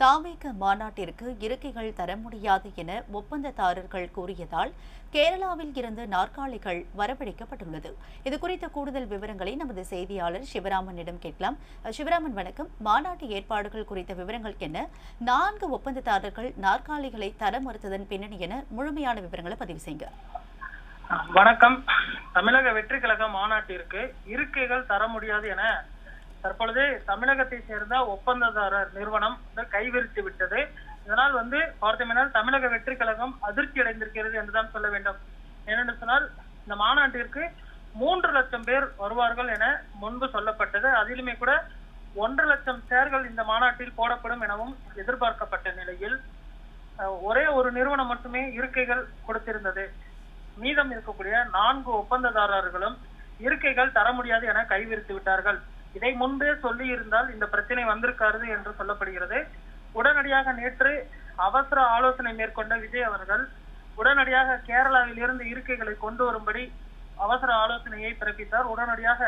தாமேக மாநாட்டிற்கு இருக்கைகள் தர முடியாது என ஒப்பந்ததாரர்கள் கூறியதால் கேரளாவில் இருந்து நாற்காலிகள் வரவழைக்கப்பட்டுள்ளது. இது குறித்த கூடுதல் விவரங்களை நமது செய்தியாளர் சிவராமனிடம் கேட்கலாம். சிவராமன் வணக்கம். மாநாட்டு ஏற்பாடுகள் குறித்த விவரங்கள் என்ன? நான்கு ஒப்பந்ததாரர்கள் நாற்காலிகளை தர மறுத்ததன் பின்னணி என முழுமையான விவரங்களை பதிவு செய்யுங்க வணக்கம். தமிழக வெற்றி கழக மாநாட்டிற்கு இருக்கைகள் தர முடியாது என தற்பொழுது தமிழகத்தை சேர்ந்த ஒப்பந்ததாரர் நிறுவனம் வந்து கைவிரித்து விட்டது. இதனால் வந்து பார்த்தோம்னால் தமிழக வெற்றி கழகம் அதிர்ச்சி அடைந்திருக்கிறது என்றுதான் சொல்ல வேண்டும். ஏனென்று சொன்னால் இந்த மாநாட்டிற்கு மூன்று லட்சம் பேர் வருவார்கள் என முன்பு சொல்லப்பட்டது. அதிலுமே கூட ஒன்றரை லட்சம் சேர்கள் இந்த மாநாட்டில் போடப்படும் எனவும் எதிர்பார்க்கப்பட்ட நிலையில் ஒரே ஒரு நிறுவனம் மட்டுமே இருக்கைகள் கொடுத்திருந்தது. மீதம் இருக்கக்கூடிய நான்கு ஒப்பந்ததாரர்களும் இருக்கைகள் தர முடியாது என கைவிரித்து விட்டார்கள். இதை முன்பே சொல்லி இருந்தால் இந்த பிரச்சனை வந்திருக்காது என்று சொல்லப்படுகிறது. உடனடியாக நேற்று அவசர ஆலோசனை மேற்கொண்ட விஜய் அவர்கள் உடனடியாக கேரளாவில் இருந்து இருக்கைகளை கொண்டு வரும்படி அவசர ஆலோசனையை பிறப்பித்தார். உடனடியாக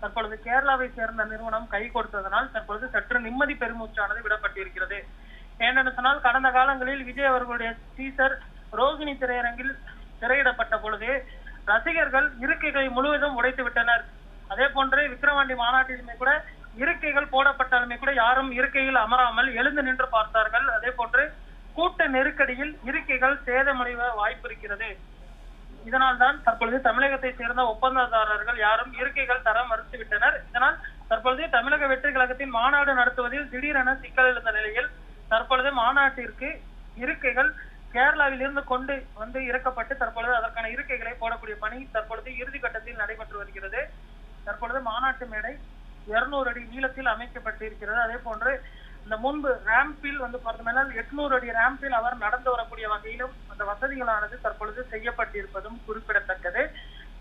தற்பொழுது கேரளாவை சேர்ந்த நிறுவனம் கை கொடுத்ததனால் தற்பொழுது சற்று நிம்மதி பெருமூச்சானது விடப்பட்டிருக்கிறது. ஏனென்று சொன்னால் கடந்த காலங்களில் விஜய் அவர்களுடைய டீசர் ரோகிணி திரையரங்கில் திரையிடப்பட்ட பொழுது ரசிகர்கள் இருக்கைகளை முழுவதும் உடைத்து விட்டனர் அதே போன்று விக்கிரவாண்டி மாநாட்டிலுமே கூட இருக்கைகள் போடப்பட்டாலுமே கூட யாரும் இருக்கையில் அமராமல் எழுந்து நின்று பார்த்தார்கள். அதே போன்று கூட்ட நெருக்கடியில் இருக்கைகள் சேதமடைவ வாய்ப்பு இருக்கிறது. இதனால் தான் தற்பொழுது தமிழகத்தை சேர்ந்த ஒப்பந்ததாரர்கள் யாரும் இருக்கைகள் தர மறுத்துவிட்டனர். இதனால் தற்பொழுது தமிழக வெற்றி கழகத்தின் மாநாடு நடத்துவதில் திடீரென சிக்கல் எழுந்த நிலையில் தற்பொழுது மாநாட்டிற்கு இருக்கைகள் கேரளாவில் இருந்து கொண்டு வந்து இறக்கப்பட்டு தற்பொழுது அதற்கான இருக்கைகளை போடக்கூடிய பணி தற்பொழுது இறுதி கட்டத்தில் நடைபெற்று வருகிறது. தற்பொழுது மாநாட்டு மேடை இருநூறு அடி நீளத்தில் அமைக்கப்பட்டிருக்கிறது. அதே போன்று இந்த முன்பு ரேம்பில் வந்து பார்த்தோம்னா எட்நூறு அடி ரேம்பில் அவர் நடந்து வரக்கூடிய வகையிலும் அந்த வசதிகளானது தற்பொழுது செய்யப்பட்டிருப்பதும் குறிப்பிடத்தக்கது.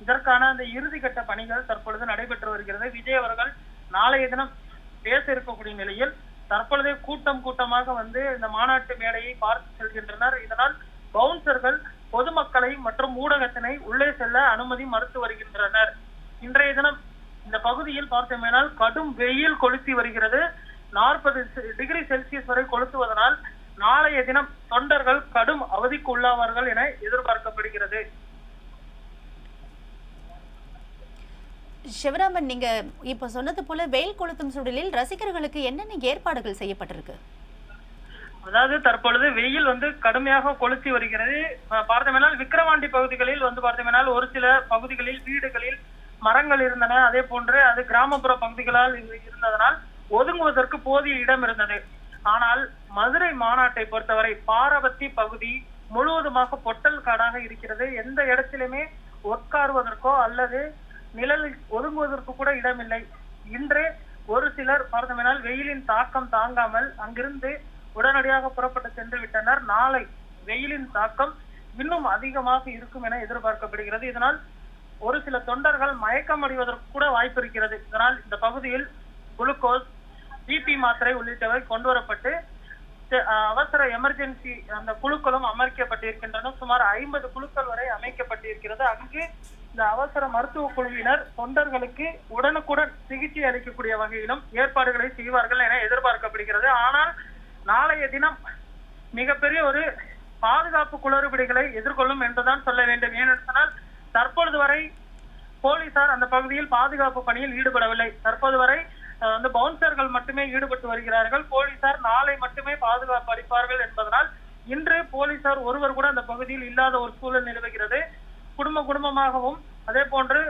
இதற்கான அந்த இறுதி பணிகள் தற்பொழுது நடைபெற்று வருகிறது. விஜய் அவர்கள் நாளைய தினம் பேச இருக்கக்கூடிய நிலையில் தற்பொழுதே கூட்டம் கூட்டமாக வந்து இந்த மாநாட்டு மேடையை பார்த்து செல்கின்றனர். இதனால் பவுன்சர்கள் பொதுமக்களை மற்றும் ஊடகத்தினை உள்ளே செல்ல அனுமதி மறுத்து வருகின்றனர். இன்றைய தினம் இந்த பகுதியில் பார்த்தோமேனால் கடும் வெயில் கொளுத்தி வருகிறது. நாற்பது டிகிரி செல்சியஸ் வரை கொளுத்துவதனால் நாளைய தினம் தொண்டர்கள் கடும் அவதிக்கு உள்ளாவார்கள் என எதிர்பார்க்கப்படுகிறது. சிவராமன் நீங்க இப்ப சொன்னது போல வெயில் கொளுத்தும் சூழலில் ரசிகர்களுக்கு என்னென்ன ஏற்பாடுகள் செய்யப்பட்டிருக்கு? அதாவது தற்பொழுது வெயில் வந்து கடுமையாக கொளுத்தி வருகிறது. அஹ் பார்த்தோமென்றால் விக்கிரவாண்டி பகுதிகளில் வந்து பார்த்தோமென்றால் ஒரு சில பகுதிகளில் வீடுகளில் மரங்கள் இருந்தன அதே போன்று அது கிராமப்புற பகுதிகளால் இருந்ததனால் ஒதுங்குவதற்கு போதிய இடம் இருந்தது. ஆனால் மதுரை மாநாட்டை பொறுத்தவரை பாரபத்தி பகுதி முழுவதுமாக பொட்டல் காடாக இருக்கிறது. எந்த இடத்திலுமே உட்காருவதற்கோ அல்லது நிழல் ஒதுங்குவதற்கு கூட இடமில்லை. இன்று ஒரு சிலர் பார்த்தமினால் வெயிலின் தாக்கம் தாங்காமல் அங்கிருந்து உடனடியாக புறப்பட்டு சென்று விட்டனர். நாளை வெயிலின் தாக்கம் இன்னும் அதிகமாக இருக்கும் என எதிர்பார்க்கப்படுகிறது. இதனால் ஒரு சில தொண்டர்கள் மயக்கம் அடைவதற்கு கூட வாய்ப்பு இருக்கிறது. இதனால் இந்த பகுதியில் குளுக்கோஸ் பிபி மாத்திரை உள்ளிட்டவை கொண்டு வரப்பட்டு அஹ் அவசர எமர்ஜென்சி அந்த குழுக்களும் அமர்க்கப்பட்டிருக்கின்றன. சுமார் ஐம்பது குழுக்கள் வரை அமைக்கப்பட்டிருக்கிறது. அங்கு இந்த அவசர மருத்துவ குழுவினர் தொண்டர்களுக்கு உடனுக்குடன் சிகிச்சை அளிக்கக்கூடிய வகையிலும் ஏற்பாடுகளை செய்வார்கள் என எதிர்பார்க்கப்படுகிறது. ஆனால் நாளைய தினம் மிகப்பெரிய ஒரு பாதுகாப்பு குளறுபடிகளை எதிர்கொள்ளும் என்றுதான் சொல்ல வேண்டும். ஏனென்றால் தற்பொழுது வரை போலீசார் அந்த பகுதியில் பாதுகாப்பு பணியில் ஈடுபடவில்லை. தற்போது வரை வந்து பவுன்சர்கள் மட்டுமே ஈடுபட்டு வருகிறார்கள். போலீசார் நாளை மட்டுமே பாதுகாப்பு அளிப்பார்கள் என்பதனால் இன்று போலீசார் ஒருவர் கூட அந்த பகுதியில் இல்லாத ஒரு சூழல் நிலவுகிறது. குடும்ப குடும்பமாகவும் அதே போன்று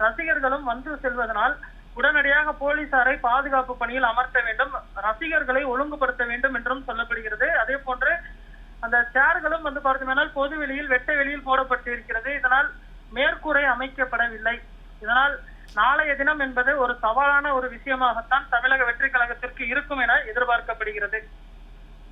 ரசிகர்களும் வந்து செல்வதனால் உடனடியாக போலீசாரை பாதுகாப்பு பணியில் அமர்த்த வேண்டும். ரசிகர்களை ஒழுங்குபடுத்த வேண்டும் என்றும் சொல்லப்படுகிறது. அந்த சேர்களும் வந்து பார்த்தோம்னால் பொது வெளியில் வெட்ட வெளியில் போடப்பட்டு இருக்கிறது இதனால் மேற்கூரை அமைக்கப்படவில்லை. இதனால் நாளைய தினம் என்பது ஒரு சவாலான ஒரு விஷயமாகத்தான் தமிழக வெற்றி கழகத்திற்கு இருக்கும் என எதிர்பார்க்கப்படுகிறது.